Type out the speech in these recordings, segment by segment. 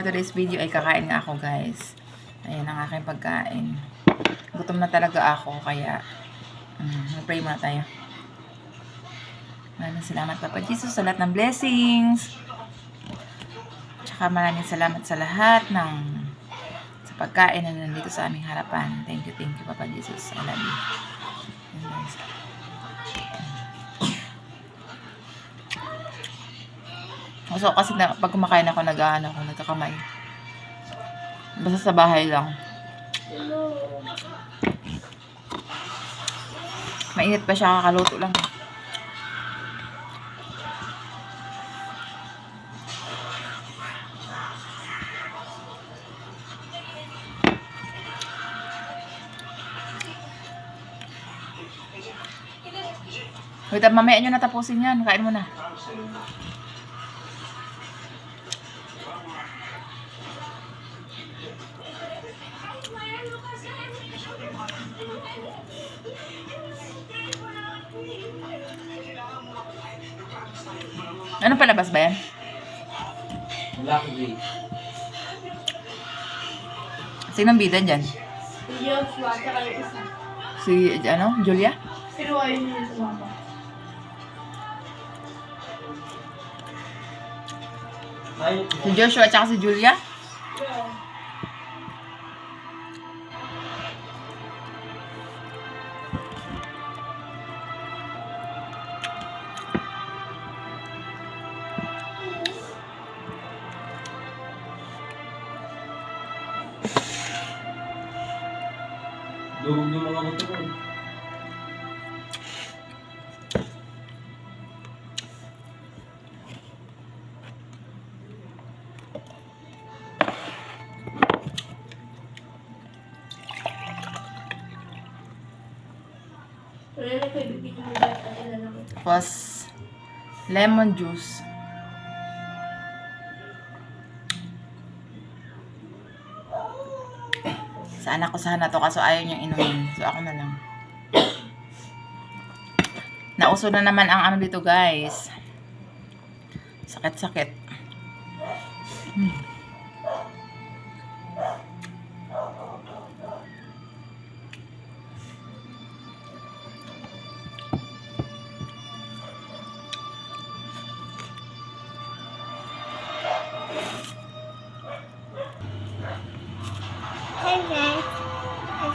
Today's video ay kakain nga ako guys. Ayan ang aking pagkain. Gutom na talaga ako kaya um, pray muna tayo. Maraming salamat Papa Jesus sa lahat ng blessings. Tsaka maraming salamat sa lahat ng sa pagkain na nandito sa aming harapan. Thank you, thank you Papa Jesus. I love you. So, kasi na, pag kumakain ako, nag-ano ako, nagkakamay. Basta sa bahay lang. Mainit pa siya, kakaluto lang. Wait, mamaya nyo natapusin yan. Kain mo na. Ano palabas ba yan? Lucky. Sinong bida dyan? Joshua, tsaka yung isa. Si, ano, Julia? Pero ayaw niya sumama. Si Joshua at si Julia? Durog yung mga buto ko. Tapos, lemon juice. Anak ko sana to kaso ayaw niyang inumin. So ako na lang. Nauso na naman ang ano dito guys. Sakit-sakit. Hmm.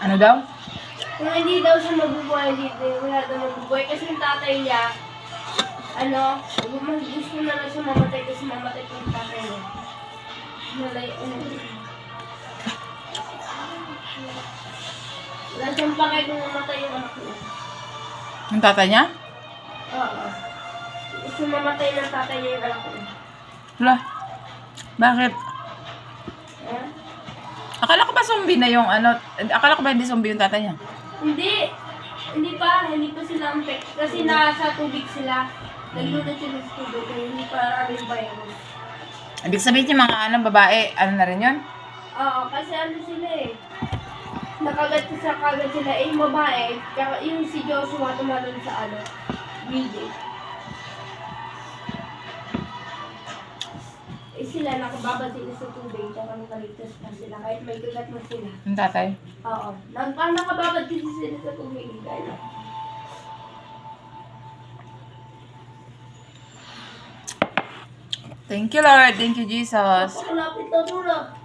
Ano daw? Kung hindi daw siya mabubuhay dito, wala daw mabubuhay kasi yung tatay niya, ano, mas gusto na lang siya mamatay kasi mamatay ko yung tatay niya. Nalay, ano. Wala siyang pakay kung mamatay yung anak niya. Yung tatay niya? Oo. Gusto mamatay ng tatay niya yung anak niya. Wala. Bakit? Akala ko ba zombie na yung ano? Akala ko ba hindi zombie yung tatay niya? Hindi. Hindi pa. Hindi pa sila ampek. Kasi nasa tubig sila. Naglunod sila sa tubig. Kaya hindi pa yung virus. Ibig sabihin yung mga ano, babae, ano na rin yun? Oo, kasi ano sila eh. Nakagat sa kagat sila eh, yung babae. Kaya yung si Joshua tumalon sa ano, building. Sila, nakababa sila sa tubig, tsaka nakaligtas pa sila. Kahit may kagat na sila. Yung tatay? Oo. Nag parang nakababad kasi sila sa tubig. Dahil Thank you, Lord. Thank you, Jesus. Napakalapit na ah.